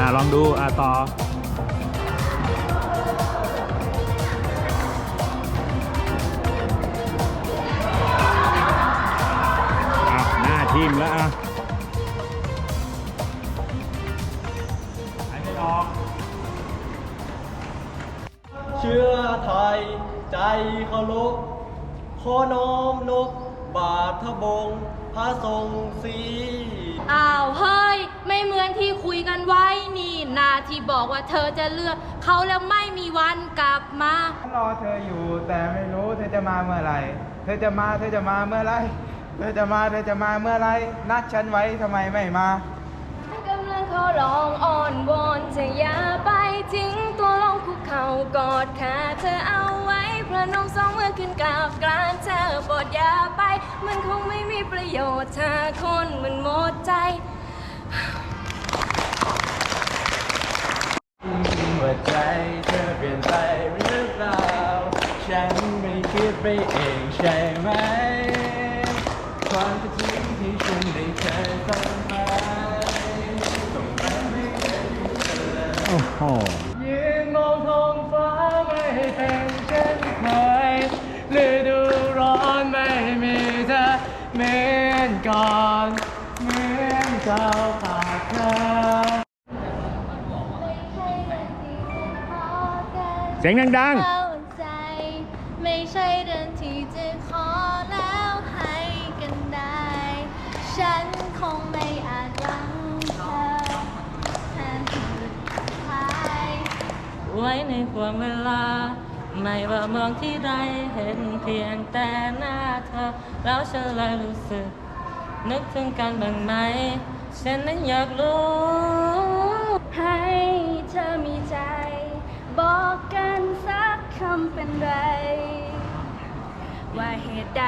อ่าลองดูอ่าต่อหน้าทีมแล้วอะหายไม่ออก เชื่อไทย ใจเคารพขอน้อมนบบาทบง พระทรงศรีอ้าว เฮ้ย เหมือนที่คุยกันไว้นี่นาที่บอกว่าเธอจะเลือกเขาแล้วไม่มีวันกลับมารอเธออยู่แต่ไม่รู้เธอจะมาเมื่อไหร่ เธอจะมาเธอจะมาเมื่อไหร่ เธอจะมาเธอจะมาเมื่อไหร่นัดฉันไว้ทำไมไม่มากำลังขอร้องอ่อนวอนจะอย่าไปทิ้งตัวลงคุกเข่ากอดขาเธอเอาไว้พระนมสองมือขึ้นกราบกรานเธอโปรดอย่าไป มันคงไม่มีประโยชน์ถ้าคนมันหมดใจ หัวใจเธอเปลี่ยนไปหรือเปล่า ฉันไม่คิดไปเองใช่ไหม ความจริงที่ฉันได้เคยทำไปต้องไปไม่เคยรู้เลยโอ้โหยืนมองท้องฟ้าไม่เป็นเช่นเคยฤดูร้อนไม่มีเธอเหมือนก่อน เสียงดังเข้าใจ ไม่ใช่เรื่องที่จะขอแล้วให้กันได้ ฉันคงไม่อาจหวังเธอแทนสุดท้ายไว้ในห่วงเวลา ไม่ว่ามองที่ใดเห็นเพียงแต่หน้าเธอ แล้วฉันเลยรู้สึก นึกถึงกันบ้างไหม ฉันนั้นอยากรู้ให้ คำเป็นไร ว่าเหตุใด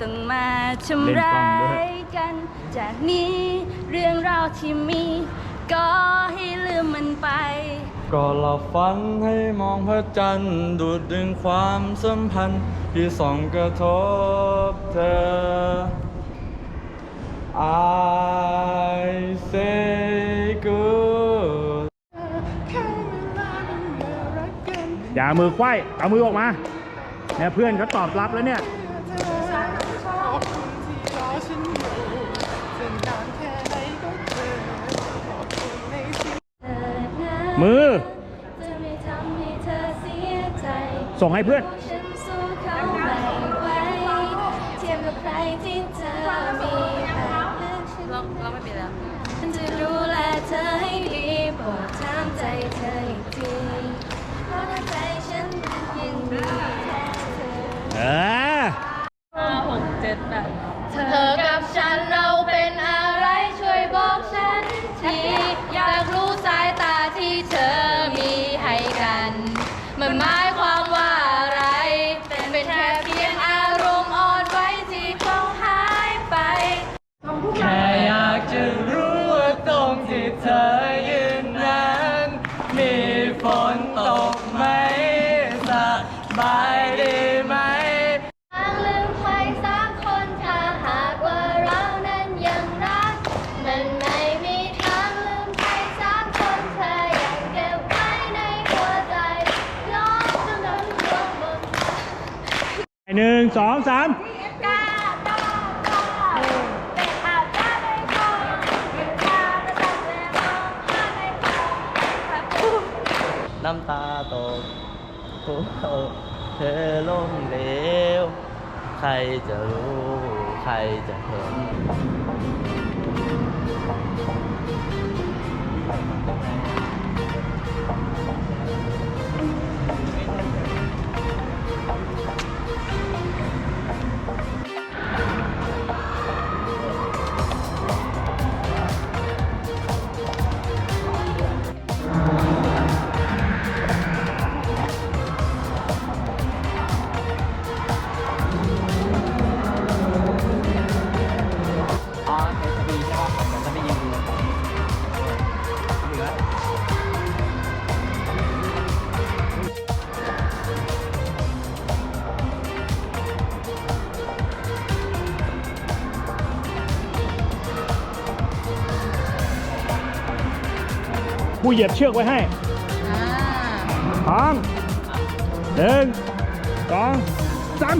ต้องมาทำร้ายกัน จากนี้เรื่องราวที่มี ก็ให้ลืมมันไป ก็หลับฝันให้มองพระจันทร์ดูดดึงความสัมพันธ์ที่ส่องกระทบเธอ I say อย่ามือไขว้เอามือออกมาเนี่ยเพื่อนเขาตอบรับแล้วเนี่ยมือ ส่งให้เพื่อน สองสามน้ำตาตกหัวเธอล้มเหลว ใครจะรู้ ใครจะเห็น กูเหยียบเชือกไว้ให้อ่าพร้อมหนึ่งสองสาม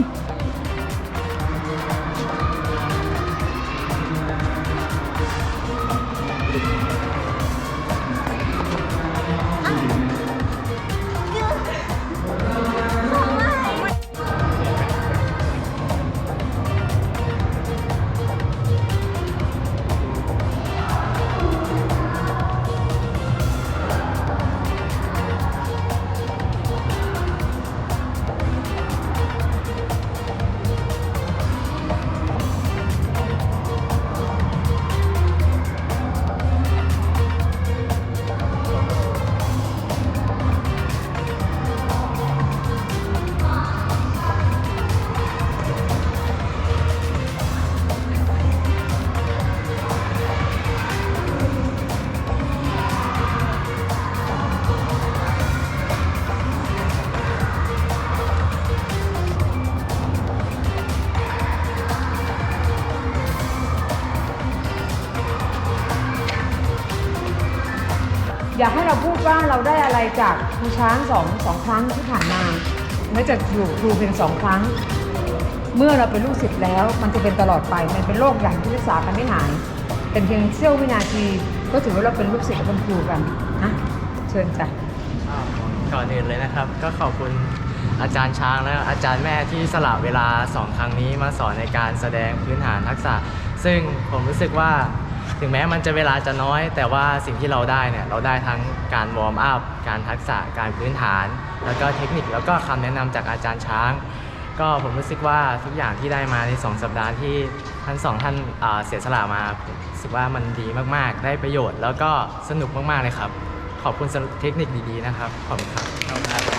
อยากให้เราพูดว่าเราได้อะไรจากครูช้างสองสองครั้งที่ผ่านมาไม่จะอยู่ครูเพียงสองครั้ง เมื่อเราเป็นลูกศิษย์แล้ว มันจะเป็นตลอดไปมันเป็นโรคอย่างที่รักษากันไม่หายเป็นเพียงเสี้ยววินาทีก็ถือว่าเราเป็นลูกศิษย์และเป็นครูกันนะเชิญจ้ะก่อนอื่นเลยนะครับ ก็ขอบคุณอาจารย์ช้างและอาจารย์แม่ที่สละเวลาสองครั้งนี้มาสอนในการแสดงพื้นฐานทักษะ ซึ่งผมรู้สึกว่า ถึงแม้มันจะเวลาจะน้อย แต่ว่าสิ่งที่เราได้เนี่ยเราได้ทั้งการวอร์มอัพการทักษะการพื้นฐาน แล้วก็เทคนิคแล้วก็คำแนะนำจากอาจารย์ช้าง ก็ผมรู้สึกว่าทุกอย่างที่ได้มาใน 2 สัปดาห์ที่ทั้งสองท่านอ่าเสียสละมารู้สึกว่ามันดีมากๆ ได้ประโยชน์ แล้วก็สนุกมากๆเลยครับ ขอบคุณเทคนิคดีๆนะครับขอบคุณครับ